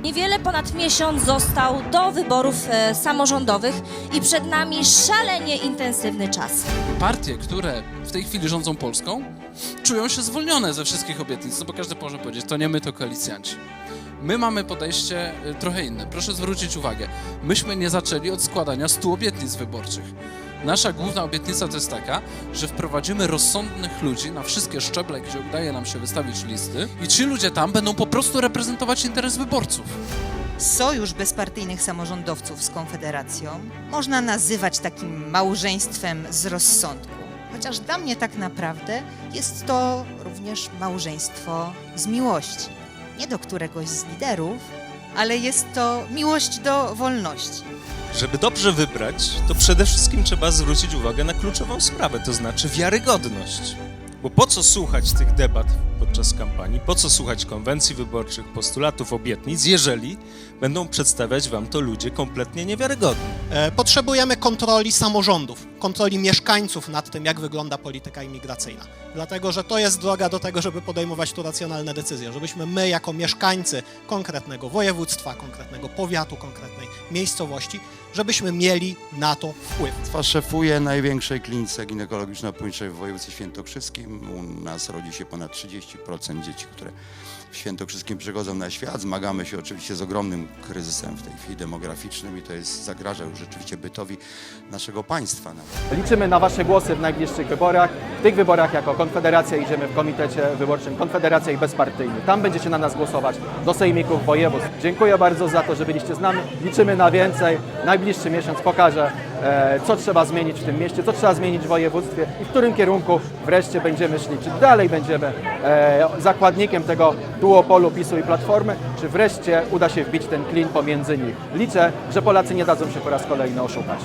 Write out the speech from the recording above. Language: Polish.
Niewiele ponad miesiąc został do wyborów e, samorządowych i przed nami szalenie intensywny czas. Partie, które w tej chwili rządzą Polską, czują się zwolnione ze wszystkich obietnic, no bo każdy może powiedzieć, to nie my, to koalicjanci. My mamy podejście y, trochę inne. Proszę zwrócić uwagę, myśmy nie zaczęli od składania 100 obietnic wyborczych. Nasza główna obietnica to jest taka, że wprowadzimy rozsądnych ludzi na wszystkie szczeble, gdzie udaje nam się wystawić listy i ci ludzie tam będą po prostu reprezentować interes wyborców. Sojusz bezpartyjnych samorządowców z Konfederacją można nazywać takim małżeństwem z rozsądku. Chociaż dla mnie tak naprawdę jest to również małżeństwo z miłości. Nie do któregoś z liderów, ale jest to miłość do wolności. Żeby dobrze wybrać, to przede wszystkim trzeba zwrócić uwagę na kluczową sprawę, to znaczy wiarygodność. Bo po co słuchać tych debat podczas kampanii, po co słuchać konwencji wyborczych, postulatów, obietnic, jeżeli będą przedstawiać wam to ludzie kompletnie niewiarygodni? E, Potrzebujemy kontroli samorządów, kontroli mieszkańców nad tym, jak wygląda polityka imigracyjna. Dlatego, że to jest droga do tego, żeby podejmować tu racjonalne decyzje, żebyśmy my, jako mieszkańcy konkretnego województwa, konkretnego powiatu, konkretnej miejscowości, żebyśmy mieli na to wpływ. Szefuję największej klinice ginekologiczno-położniczej w województwie świętokrzyskim. U nas rodzi się ponad 30% dzieci, które w świętokrzyskim przychodzą na świat. Zmagamy się oczywiście z ogromnym kryzysem w tej chwili demograficznym i to jest zagraża już rzeczywiście bytowi naszego państwa. Liczymy na Wasze głosy w najbliższych wyborach. W tych wyborach jako Konfederacja idziemy w komitecie wyborczym Konfederacja i Bezpartyjny. Tam będziecie na nas głosować do sejmików województw. Dziękuję bardzo za to, że byliście z nami. Liczymy na więcej. Najbliższy miesiąc pokaże, co trzeba zmienić w tym mieście, co trzeba zmienić w województwie i w którym kierunku wreszcie będziemy szli. Czy dalej będziemy e, zakładnikiem tego duopolu PiSu i Platformy, czy wreszcie uda się wbić ten klin pomiędzy nich. Liczę, że Polacy nie dadzą się po raz kolejny oszukać.